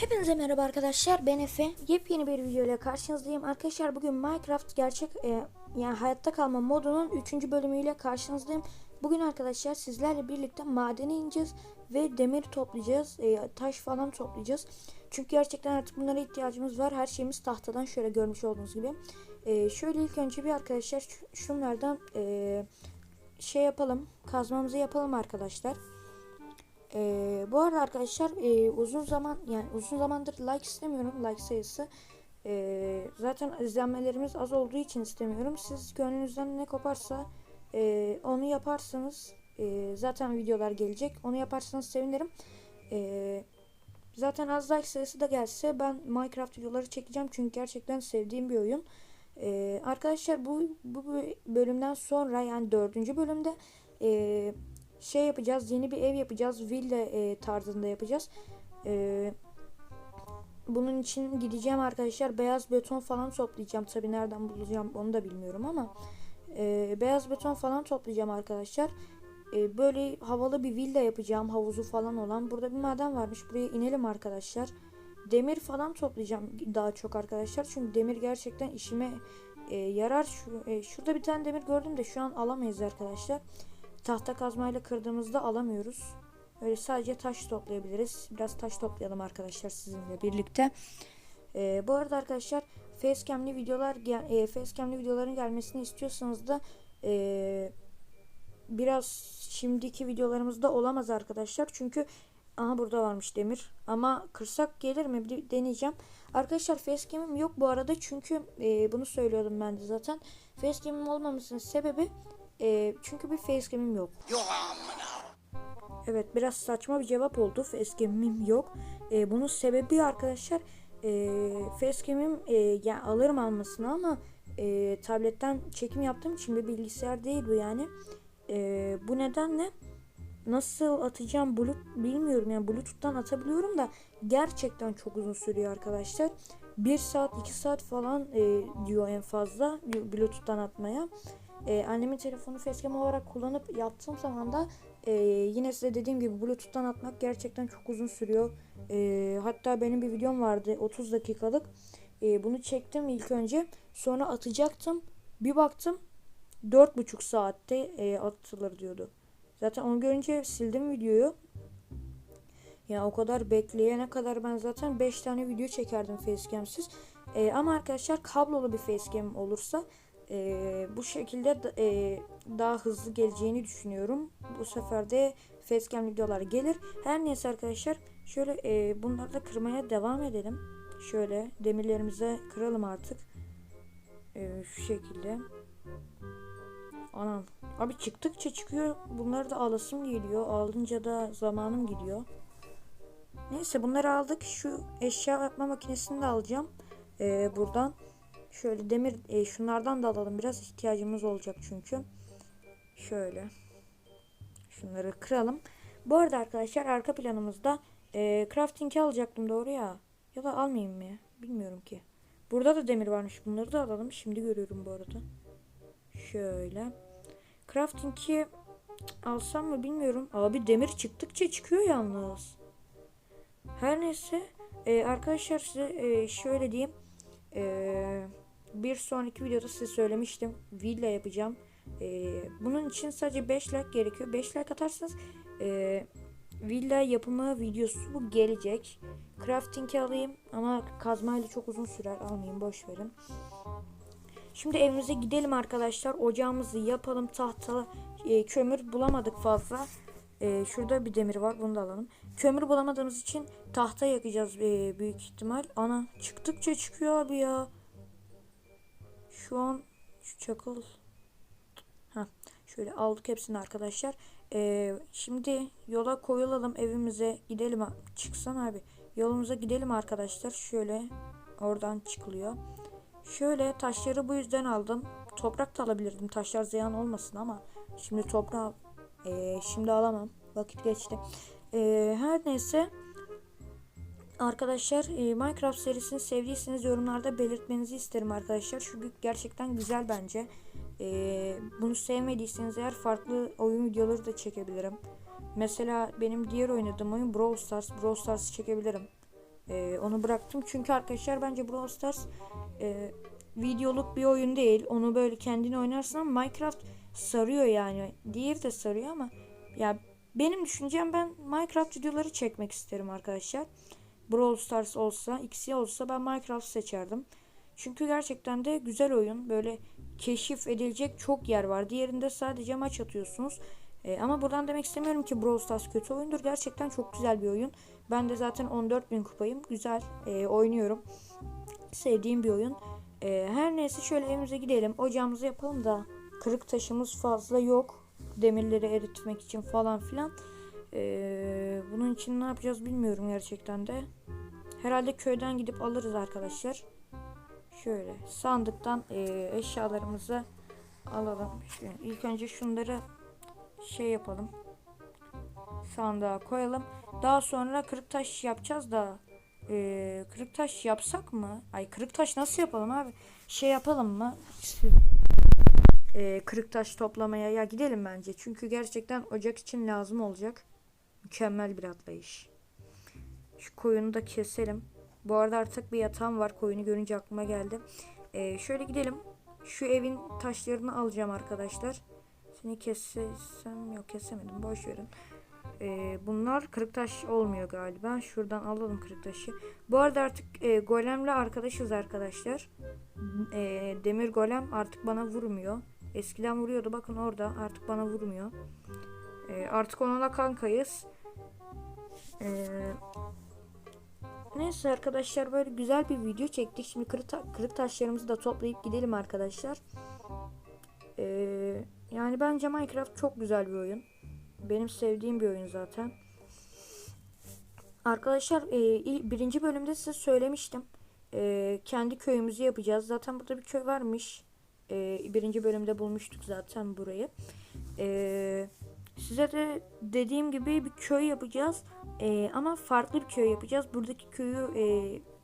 Hepinize merhaba arkadaşlar ben Efe. Yepyeni bir video ile karşınızdayım. Arkadaşlar bugün Minecraft gerçek e, yani hayatta kalma modunun 3. bölümüyle karşınızdayım. Bugün arkadaşlar sizlerle birlikte madene ineceğiz ve demir toplayacağız. e, taş falan toplayacağız. Çünkü gerçekten artık bunlara ihtiyacımız var. Her şeyimiz tahtadan şöyle görmüş olduğunuz gibi. E, şöyle ilk önce bir arkadaşlar şu- şunlardan e, şey yapalım. Kazmamızı yapalım arkadaşlar. Ee, bu arada arkadaşlar e, uzun zaman yani uzun zamandır like istemiyorum like sayısı. Ee, zaten izlenmelerimiz az olduğu için istemiyorum. Siz gönlünüzden ne koparsa e, onu yaparsanız e, zaten videolar gelecek. Onu yaparsanız sevinirim. Ee, zaten az like sayısı da gelse ben Minecraft videoları çekeceğim çünkü gerçekten sevdiğim bir oyun. Ee, arkadaşlar bu bu bölümden sonra yani dördüncü bölümde e, şey yapacağız. Yeni bir ev yapacağız. Villa e, tarzında yapacağız. E, bunun için gideceğim arkadaşlar. Beyaz beton falan toplayacağım. Tabi nereden bulacağım onu da bilmiyorum ama e, beyaz beton falan toplayacağım arkadaşlar. E, böyle havalı bir villa yapacağım. Havuzu falan olan. Burada bir maden varmış. Buraya inelim arkadaşlar. Demir falan toplayacağım daha çok arkadaşlar. Çünkü demir gerçekten işime e, yarar. Şu, e, şurada bir tane demir gördüm de şu an alamayız arkadaşlar tahta kazmayla kırdığımızda alamıyoruz. Öyle sadece taş toplayabiliriz. Biraz taş toplayalım arkadaşlar sizinle birlikte. Ee, bu arada arkadaşlar facecam'li videolar e, facecam'li videoların gelmesini istiyorsanız da e, biraz şimdiki videolarımızda olamaz arkadaşlar. Çünkü aha burada varmış demir. Ama kırsak gelir mi bir deneyeceğim. Arkadaşlar facecam'im yok bu arada çünkü e, bunu söylüyordum ben de zaten. Facecam'im olmamasının sebebi e, çünkü bir facecam'im yok. Evet biraz saçma bir cevap oldu. Facecam'im yok. E, bunun sebebi arkadaşlar e, facecam'im e, yani alırım almasını ama e, tabletten çekim yaptığım için bir bilgisayar değil bu yani. E, bu nedenle nasıl atacağım bulut bilmiyorum yani bluetooth'tan atabiliyorum da gerçekten çok uzun sürüyor arkadaşlar. 1 saat 2 saat falan e, diyor en fazla bluetooth'tan atmaya. Ee, annemin telefonu facecam olarak kullanıp yaptığım zaman da e, yine size dediğim gibi bluetooth'tan atmak gerçekten çok uzun sürüyor. E, hatta benim bir videom vardı 30 dakikalık. E, bunu çektim ilk önce. Sonra atacaktım. Bir baktım 4,5 saatte e, atılır diyordu. Zaten onu görünce sildim videoyu. Ya o kadar bekleyene kadar ben zaten 5 tane video çekerdim facecam'siz. E, ama arkadaşlar kablolu bir facecam olursa e, bu şekilde da- e, daha hızlı geleceğini düşünüyorum. Bu sefer de facecam videolar gelir. Her neyse arkadaşlar şöyle e, bunları da kırmaya devam edelim. Şöyle demirlerimize kıralım artık. E, şu şekilde. Anam. Abi çıktıkça çıkıyor. Bunları da alasım geliyor. Alınca da zamanım gidiyor. Neyse bunları aldık. Şu eşya yapma makinesini de alacağım. E, buradan. Şöyle demir e, şunlardan da alalım biraz ihtiyacımız olacak çünkü. Şöyle. Şunları kıralım. Bu arada arkadaşlar arka planımızda e, crafting'i alacaktım doğru ya. Ya da almayayım mı? Bilmiyorum ki. Burada da demir varmış. Bunları da alalım. Şimdi görüyorum bu arada. Şöyle. Crafting'i alsam mı bilmiyorum. Abi demir çıktıkça çıkıyor yalnız. Her neyse. e, arkadaşlar size e, şöyle diyeyim. Ee, bir sonraki videoda size söylemiştim. Villa yapacağım. Ee, bunun için sadece 5 like gerekiyor. 5 like atarsanız e, villa yapımı videosu gelecek. Crafting'i alayım ama kazmayla çok uzun sürer. Almayayım boş verin. Şimdi evimize gidelim arkadaşlar. Ocağımızı yapalım. Tahta, e, kömür bulamadık fazla. E, şurada bir demir var. Bunu da alalım. Kömür bulamadığımız için tahta yakacağız e, büyük ihtimal. Ana çıktıkça çıkıyor abi ya. Şu an şu çakıl. Ha, şöyle aldık hepsini arkadaşlar. E, şimdi yola koyulalım evimize gidelim. Çıksan abi. Yolumuza gidelim arkadaşlar. Şöyle oradan çıkılıyor. Şöyle taşları bu yüzden aldım. Toprak da alabilirdim. Taşlar ziyan olmasın ama şimdi toprağı e, şimdi alamam. Vakit geçti. E, her neyse arkadaşlar e, Minecraft serisini sevdiyseniz yorumlarda belirtmenizi isterim arkadaşlar. Çünkü gerçekten güzel bence. E, bunu sevmediyseniz eğer farklı oyun videoları da çekebilirim. Mesela benim diğer oynadığım oyun Brawl Stars. Brawl Stars'ı çekebilirim. E, onu bıraktım. Çünkü arkadaşlar bence Brawl Stars e, videoluk bir oyun değil. Onu böyle kendini oynarsın ama Minecraft sarıyor yani. Diğeri de sarıyor ama ya benim düşüncem ben Minecraft videoları çekmek isterim arkadaşlar. Brawl Stars olsa, ikisi olsa ben Minecraft seçerdim. Çünkü gerçekten de güzel oyun. Böyle keşif edilecek çok yer var. Diğerinde sadece maç atıyorsunuz. E, ama buradan demek istemiyorum ki Brawl Stars kötü oyundur. Gerçekten çok güzel bir oyun. Ben de zaten 14.000 kupayım. Güzel e, oynuyorum. Sevdiğim bir oyun. E, her neyse şöyle evimize gidelim. Ocağımızı yapalım da kırık taşımız fazla yok. Demirleri eritmek için falan filan. E, bunun için ne yapacağız bilmiyorum gerçekten de. Herhalde köyden gidip alırız arkadaşlar. Şöyle sandıktan e, eşyalarımızı alalım. Şöyle, ilk önce şunları şey yapalım. Sandığa koyalım. Daha sonra kırık taş yapacağız da e, kırık taş yapsak mı? Ay kırık taş nasıl yapalım abi? Şey yapalım mı? E, kırık taş toplamaya ya gidelim bence. Çünkü gerçekten ocak için lazım olacak. Mükemmel bir atlayış. Şu koyunu da keselim. Bu arada artık bir yatağım var. Koyunu görünce aklıma geldi. Ee, şöyle gidelim. Şu evin taşlarını alacağım arkadaşlar. Seni kessem yok kesemedim. Boş verin. Ee, bunlar kırık taş olmuyor galiba. Şuradan alalım kırık taşı. Bu arada artık e, golemle arkadaşız arkadaşlar. E, demir golem artık bana vurmuyor. Eskiden vuruyordu. Bakın orada artık bana vurmuyor. E, artık onunla kankayız. Eee Neyse arkadaşlar böyle güzel bir video çektik. Şimdi kırık, ta- kırık taşlarımızı da toplayıp gidelim arkadaşlar. Ee, yani bence Minecraft çok güzel bir oyun. Benim sevdiğim bir oyun zaten. Arkadaşlar e, birinci bölümde size söylemiştim. E, kendi köyümüzü yapacağız. Zaten burada bir köy varmış. E, birinci bölümde bulmuştuk zaten burayı. E, size de dediğim gibi bir köy yapacağız. Ee, ama farklı bir köy yapacağız. Buradaki köyü e,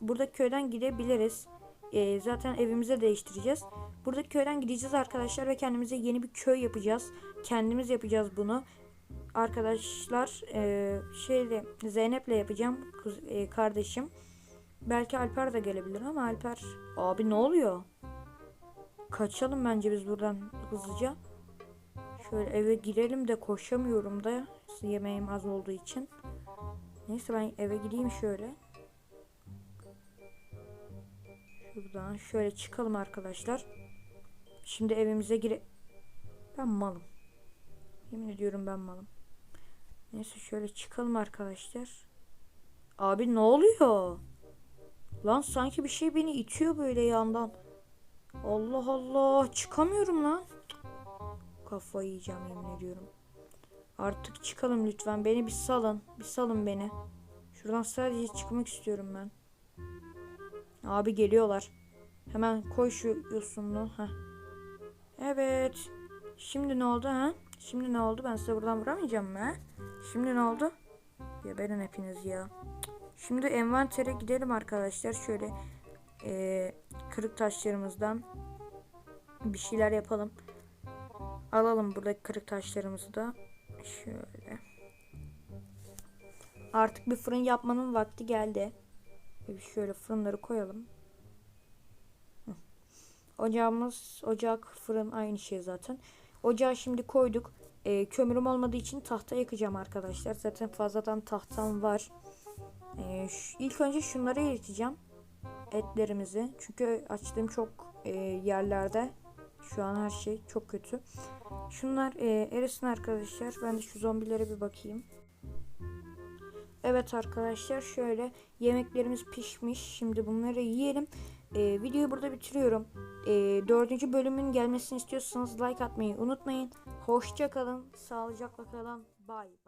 buradaki köyden gidebiliriz. E, zaten evimize değiştireceğiz. Buradaki köyden gideceğiz arkadaşlar ve kendimize yeni bir köy yapacağız. Kendimiz yapacağız bunu. Arkadaşlar e, şeyle Zeynep'le yapacağım kız, e, kardeşim. Belki Alper de gelebilir ama Alper abi ne oluyor? Kaçalım bence biz buradan hızlıca. Şöyle eve girelim de koşamıyorum da yemeğim az olduğu için. Neyse ben eve gideyim şöyle. Şuradan şöyle çıkalım arkadaşlar. Şimdi evimize gire... Ben malım. Yemin ediyorum ben malım. Neyse şöyle çıkalım arkadaşlar. Abi ne oluyor? Lan sanki bir şey beni itiyor böyle yandan. Allah Allah çıkamıyorum lan. Kafayı yiyeceğim yemin ediyorum. Artık çıkalım lütfen. Beni bir salın. Bir salın beni. Şuradan sadece çıkmak istiyorum ben. Abi geliyorlar. Hemen koy şu yosunlu. Heh. Evet. Şimdi ne oldu ha? Şimdi ne oldu? Ben size buradan vuramayacağım mı ha? Şimdi ne oldu? Geberin hepiniz ya. Şimdi envantere gidelim arkadaşlar. Şöyle ee, kırık taşlarımızdan bir şeyler yapalım. Alalım buradaki kırık taşlarımızı da. Şöyle. Artık bir fırın yapmanın vakti geldi. Şöyle fırınları koyalım. Ocağımız, ocak, fırın aynı şey zaten. Ocağı şimdi koyduk. Ee, kömürüm olmadığı için tahta yakacağım arkadaşlar. Zaten fazladan tahtam var. Şu, ilk önce şunları eriteceğim. Etlerimizi. Çünkü açtığım çok e, yerlerde şu an her şey çok kötü. Şunlar e, erisin arkadaşlar. Ben de şu zombilere bir bakayım. Evet arkadaşlar şöyle yemeklerimiz pişmiş. Şimdi bunları yiyelim. E, videoyu burada bitiriyorum. E, dördüncü bölümün gelmesini istiyorsanız like atmayı unutmayın. Hoşça kalın. Sağlıcakla kalın. Bye.